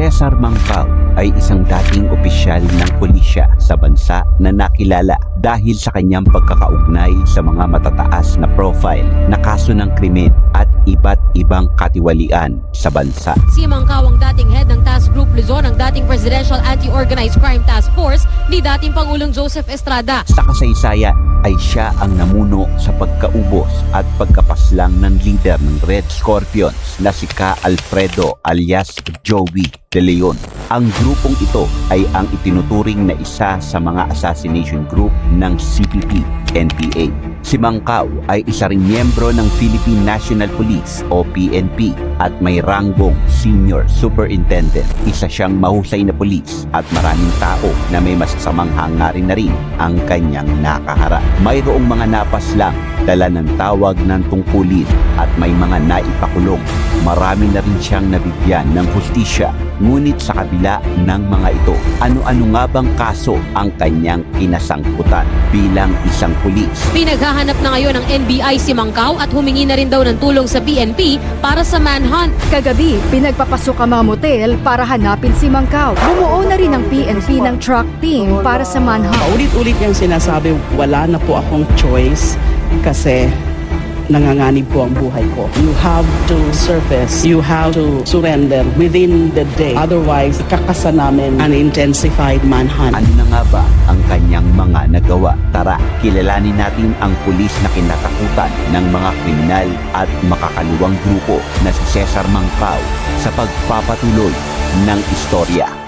Cesar Mangkao ay isang dating opisyal ng pulisya sa bansa na nakilala dahil sa kanyang pagkakaugnay sa mga matataas na profile na kaso ng krimen at iba't ibang katiwalian sa bansa. Si Mangkaw ang dating head ng Task Group Luzon, ang dating Presidential Anti-Organized Crime Task Force ni dating Pangulong Joseph Estrada. Sa kasaysayan ay siya ang namuno sa pagkaubos at pagkapaslang ng leader ng Red Scorpions na si Ka Alfredo alias Joey De Leon. Ang grupong ito ay ang itinuturing na isa sa mga assassination group ng CPP NPA. Si Mangkaw ay isa ring miyembro ng Philippine National Police o PNP at may ranggong Senior Superintendent. Isa siyang mahusay na pulis at maraming tao na may masasamang hangarin na rin ang kanyang nakaharap. Mayroong mga napas lang dala ng tawag ng tungkulin at may mga naipakulong. Marami na rin siyang nabigyan ng hustisya ngunit sa kabila ng mga ito, ano-ano nga bang kaso ang kanyang kinasangkutan bilang isang pulis? Pinaghahanap na ngayon ng NBI si Mangkaw at humingi na rin daw ng tulong sa PNP para sa manhunt. Kagabi, pinagpapasok ang mga motel para hanapin si Mangkaw. Bumuo na rin ang PNP ng truck team para sa manhunt. Paulit-ulit niyang sinasabi, wala na po akong choice kasi nanganganib po ang buhay ko. You have to surface, you have to surrender within the day. Otherwise, kakasa namin an intensified manhunt. Ano na nga ba ang kanyang mga nagawa? Tara, kilalanin natin ang pulis na kinatakutan ng mga kriminal at makakaluwang grupo na si Cesar Mangkao sa pagpapatuloy ng istorya.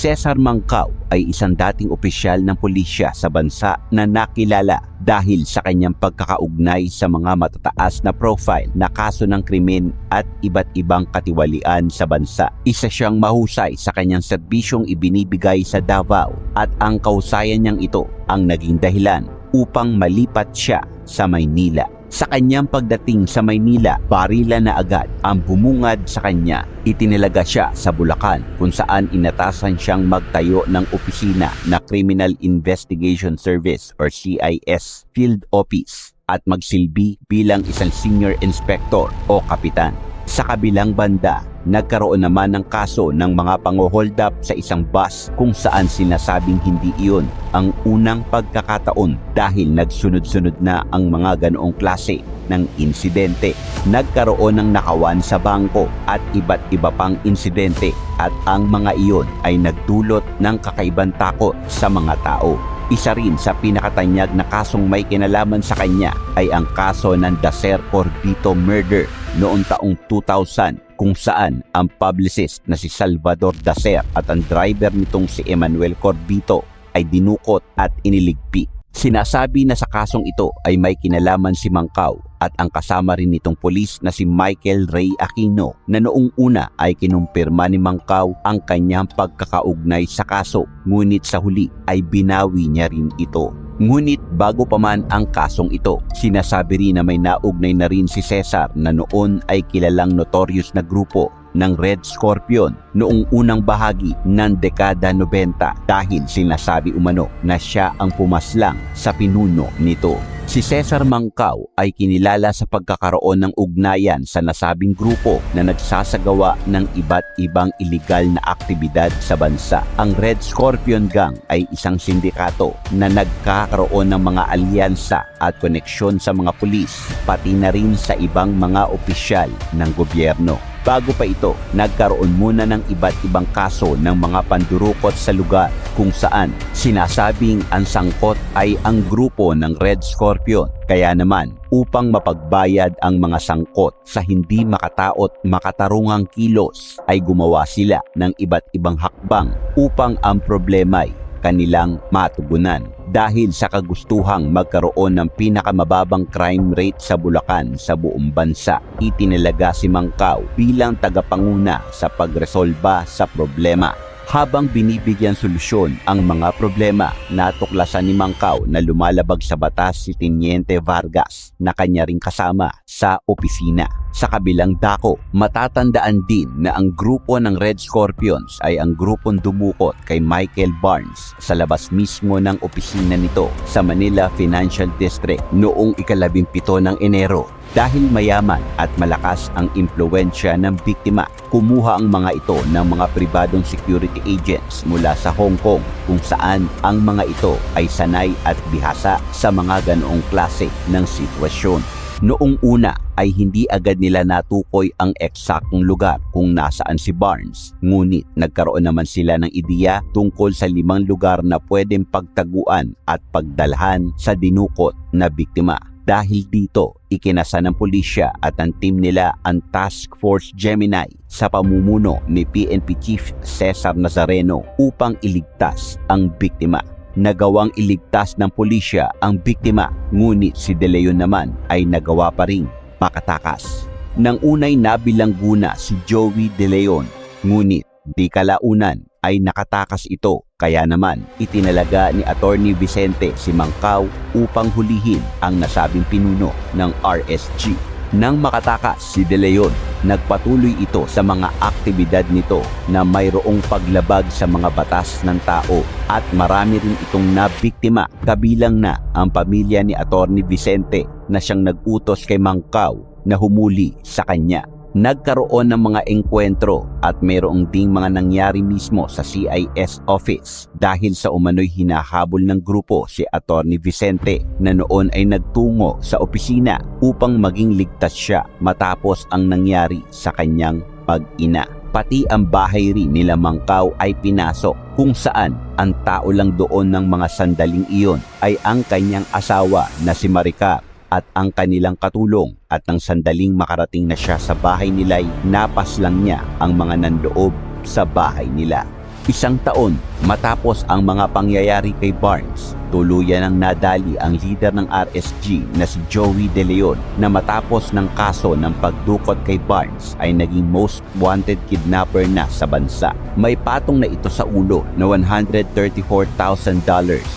Cesar Mangkao ay isang dating opisyal ng pulisya sa bansa na nakilala dahil sa kanyang pagkakaugnay sa mga matataas na profile na kaso ng krimen at iba't ibang katiwalian sa bansa. Isa siyang mahusay sa kanyang serbisyong ibinibigay sa Davao at ang kausayan niyang ito ang naging dahilan upang malipat siya sa Maynila. Sa kanyang pagdating sa Maynila, barila na agad ang bumungad sa kanya. Itinalaga siya sa Bulacan kung saan inatasan siyang magtayo ng opisina na Criminal Investigation Service or CIS Field Office at magsilbi bilang isang senior inspector o kapitan. Sa kabilang banda, nagkaroon naman ng kaso ng mga pangohold up sa isang bus kung saan sinasabing hindi iyon ang unang pagkakataon dahil nagsunod-sunod na ang mga ganoong klase ng insidente. Nagkaroon ng nakawan sa bangko at iba't iba pang insidente at ang mga iyon ay nagdulot ng kakaibang takot sa mga tao. Isa rin sa pinakatanyag na kasong may kinalaman sa kanya ay ang kaso ng Dacer Corbito murder noong taong 2000 kung saan ang publicist na si Salvador Dacer at ang driver nitong si Emmanuel Corbito ay dinukot at iniligpi. Sinasabi na sa kasong ito ay may kinalaman si Mangkaw at ang kasama rin nitong polis na si Michael Ray Aquino na noong una ay kinumpirma ni Mangkaw ang kanyang pagkakaugnay sa kaso ngunit sa huli ay binawi niya rin ito. Ngunit bago pa man ang kasong ito, sinasabi rin na may naugnay na rin si Cesar na noon ay kilalang notorious na grupo ng Red Scorpion noong unang bahagi ng dekada 90 dahil sinasabi umano na siya ang pumaslang sa pinuno nito. Si Cesar Mangkaw ay kinilala sa pagkakaroon ng ugnayan sa nasabing grupo na nagsasagawa ng iba't ibang iligal na aktibidad sa bansa. Ang Red Scorpion Gang ay isang sindikato na nagkakaroon ng mga alyansa at koneksyon sa mga pulis pati na rin sa ibang mga opisyal ng gobyerno. Bago pa ito, nagkaroon muna ng iba't ibang kaso ng mga pandurukot sa lugar kung saan sinasabing ang sangkot ay ang grupo ng Red Scorpion. Kaya naman, upang mapagbayad ang mga sangkot sa hindi makataot makatarungang kilos ay gumawa sila ng iba't ibang hakbang upang ang problema'y kanilang matugunan dahil sa kagustuhang magkaroon ng pinakamababang crime rate sa Bulacan sa buong bansa. Itinalaga si Mangkaw bilang tagapanguna sa pagresolba sa problema. Habang binibigyan solusyon ang mga problema, natuklasan ni Mangkaw na lumalabag sa batas si Teniente Vargas na kanya ring kasama sa opisina. Sa kabilang dako, matatandaan din na ang grupo ng Red Scorpions ay ang grupong dumukot kay Michael Barnes sa labas mismo ng opisina nito sa Manila Financial District noong ikalabimpito ng Enero dahil mayaman at malakas ang impluensya ng biktima, kumuha ang mga ito ng mga pribadong security agents mula sa Hong Kong kung saan ang mga ito ay sanay at bihasa sa mga ganoong klase ng sitwasyon. Noong una ay hindi agad nila natukoy ang eksaktong lugar kung nasaan si Barnes. Ngunit nagkaroon naman sila ng ideya tungkol sa limang lugar na pwedeng pagtaguan at pagdalhan sa dinukot na biktima. Dahil dito, ikinasa ng pulisya at ang team nila ang Task Force Gemini sa pamumuno ni PNP Chief Cesar Nazareno upang iligtas ang biktima. Nagawang iligtas ng pulisya ang biktima, ngunit si De Leon naman ay nagawa pa ring makatakas. Nang unay nabilangguna si Joey De Leon, ngunit di kalaunan ay nakatakas ito kaya naman itinalaga ni Attorney Vicente si Mangkaw upang hulihin ang nasabing pinuno ng RSG. Nang makatakas si De Leon, nagpatuloy ito sa mga aktibidad nito na mayroong paglabag sa mga batas ng tao at marami rin itong nabiktima. Kabilang na ang pamilya ni Attorney Vicente na siyang nagutos kay Mangkaw na humuli sa kanya nagkaroon ng mga engkwentro at mayroong ding mga nangyari mismo sa CIS office dahil sa umano'y hinahabol ng grupo si Attorney Vicente na noon ay nagtungo sa opisina upang maging ligtas siya matapos ang nangyari sa kanyang pag-ina. Pati ang bahay rin nila Mangkaw ay pinasok kung saan ang tao lang doon ng mga sandaling iyon ay ang kanyang asawa na si Maricar at ang kanilang katulong at nang sandaling makarating na siya sa bahay nila'y napas lang niya ang mga nandoob sa bahay nila. Isang taon matapos ang mga pangyayari kay Barnes, tuluyan ang nadali ang leader ng RSG na si Joey De Leon na matapos ng kaso ng pagdukot kay Barnes ay naging most wanted kidnapper na sa bansa. May patong na ito sa ulo na $134,000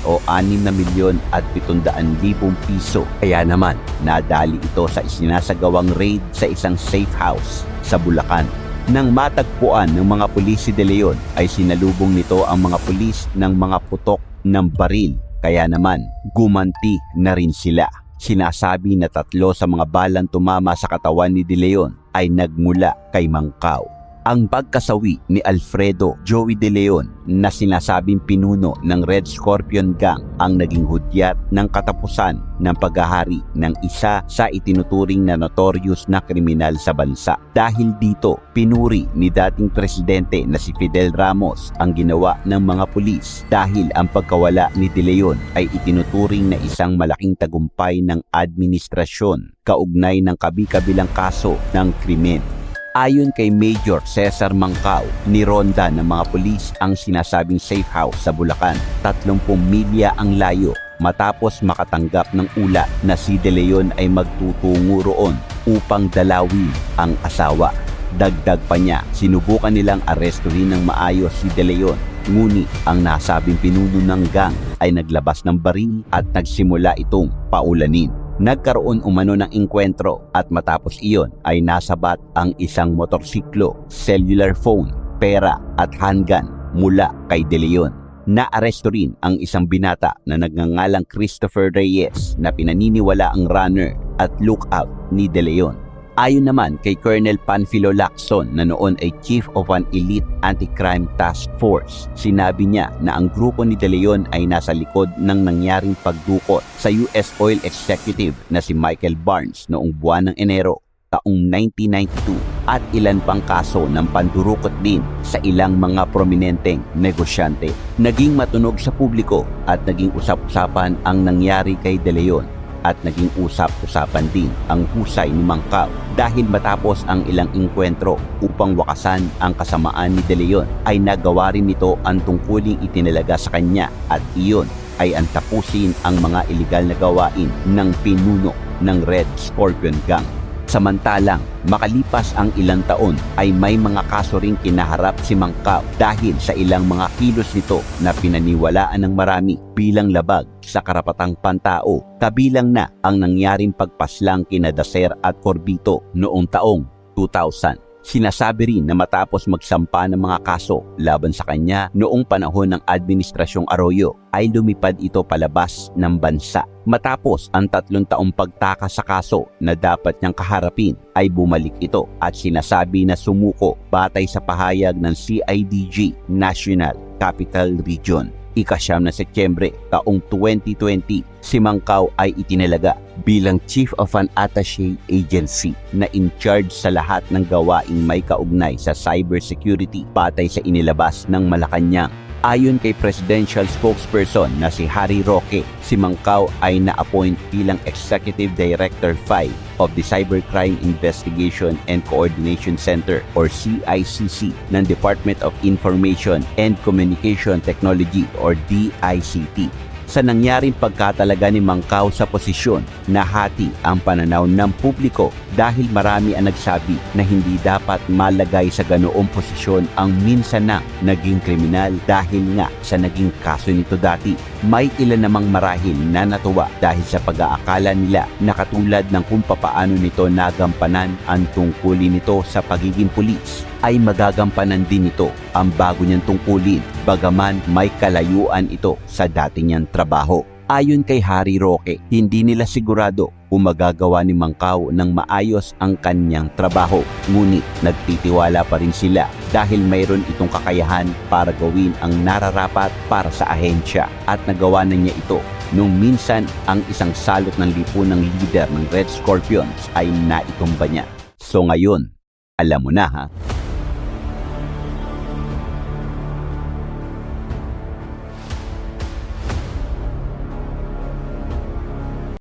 o 6 na milyon at 700 libong piso. Kaya naman, nadali ito sa isinasagawang raid sa isang safe house sa Bulacan. Nang matagpuan ng mga pulis si De Leon ay sinalubong nito ang mga pulis ng mga putok ng baril. Kaya naman, gumanti na rin sila. Sinasabi na tatlo sa mga balang tumama sa katawan ni De Leon ay nagmula kay Mangkaw. Ang pagkasawi ni Alfredo Joey De Leon na sinasabing pinuno ng Red Scorpion Gang ang naging hudyat ng katapusan ng paghahari ng isa sa itinuturing na notorious na kriminal sa bansa. Dahil dito, pinuri ni dating presidente na si Fidel Ramos ang ginawa ng mga pulis dahil ang pagkawala ni De Leon ay itinuturing na isang malaking tagumpay ng administrasyon kaugnay ng kabi-kabilang kaso ng krimen. Ayon kay Major Cesar Mangkaw, nironda ng mga pulis ang sinasabing safe house sa Bulacan. 30 milya ang layo matapos makatanggap ng ula na si De Leon ay magtutungo roon upang dalawin ang asawa. Dagdag pa niya, sinubukan nilang arestuhin ng maayos si De Leon. Ngunit ang nasabing pinuno ng gang ay naglabas ng baril at nagsimula itong paulanin. Nagkaroon umano ng inkwentro at matapos iyon ay nasabat ang isang motorsiklo, cellular phone, pera at handgun mula kay De Leon. Naaresto rin ang isang binata na nagngangalang Christopher Reyes na pinaniniwala ang runner at lookout ni De Leon. Ayon naman kay Colonel Panfilo Lacson na noon ay Chief of an Elite Anti-Crime Task Force, sinabi niya na ang grupo ni De Leon ay nasa likod ng nangyaring pagdukot sa US Oil Executive na si Michael Barnes noong buwan ng Enero taong 1992 at ilan pang kaso ng pandurukot din sa ilang mga prominenteng negosyante. Naging matunog sa publiko at naging usap-usapan ang nangyari kay De Leon at naging usap-usapan din ang husay ni Mangkaw dahil matapos ang ilang inkwentro upang wakasan ang kasamaan ni De Leon ay nagawa rin nito ang tungkuling itinalaga sa kanya at iyon ay ang tapusin ang mga ilegal na gawain ng pinuno ng Red Scorpion Gang. Samantalang, makalipas ang ilang taon ay may mga kaso ring kinaharap si Mangkaw dahil sa ilang mga kilos nito na pinaniwalaan ng marami bilang labag sa karapatang pantao, kabilang na ang nangyaring pagpaslang kina Dacer at Corbito noong taong 2000. Sinasabi rin na matapos magsampa ng mga kaso laban sa kanya noong panahon ng Administrasyong Arroyo ay lumipad ito palabas ng bansa. Matapos ang tatlong taong pagtaka sa kaso na dapat niyang kaharapin ay bumalik ito at sinasabi na sumuko batay sa pahayag ng CIDG National Capital Region. Ikasyam na Setyembre taong 2020, si Mangkaw ay itinalaga bilang Chief of an Attaché Agency na in charge sa lahat ng gawaing may kaugnay sa cybersecurity batay sa inilabas ng Malacanang. Ayon kay Presidential Spokesperson na si Harry Roque, si Mangkaw ay na-appoint bilang Executive Director 5 of the Cybercrime Investigation and Coordination Center or CICC ng Department of Information and Communication Technology or DICT. Sa nangyaring pagkatalaga ni Mangkaw sa posisyon, nahati ang pananaw ng publiko dahil marami ang nagsabi na hindi dapat malagay sa ganoong posisyon ang minsan na naging kriminal dahil nga sa naging kaso nito dati. May ilan namang marahil na natuwa dahil sa pag-aakala nila na katulad ng kung papaano nito nagampanan ang tungkulin nito sa pagiging pulis ay magagampanan din nito ang bago niyang tungkulin bagaman may kalayuan ito sa dati niyang trabaho. Ayon kay Harry Roque, hindi nila sigurado kung magagawa ni Mangkaw ng maayos ang kanyang trabaho. Ngunit nagtitiwala pa rin sila dahil mayroon itong kakayahan para gawin ang nararapat para sa ahensya at nagawa na niya ito nung minsan ang isang salot ng lipunang leader ng Red Scorpions ay naitumba niya. So ngayon, alam mo na ha?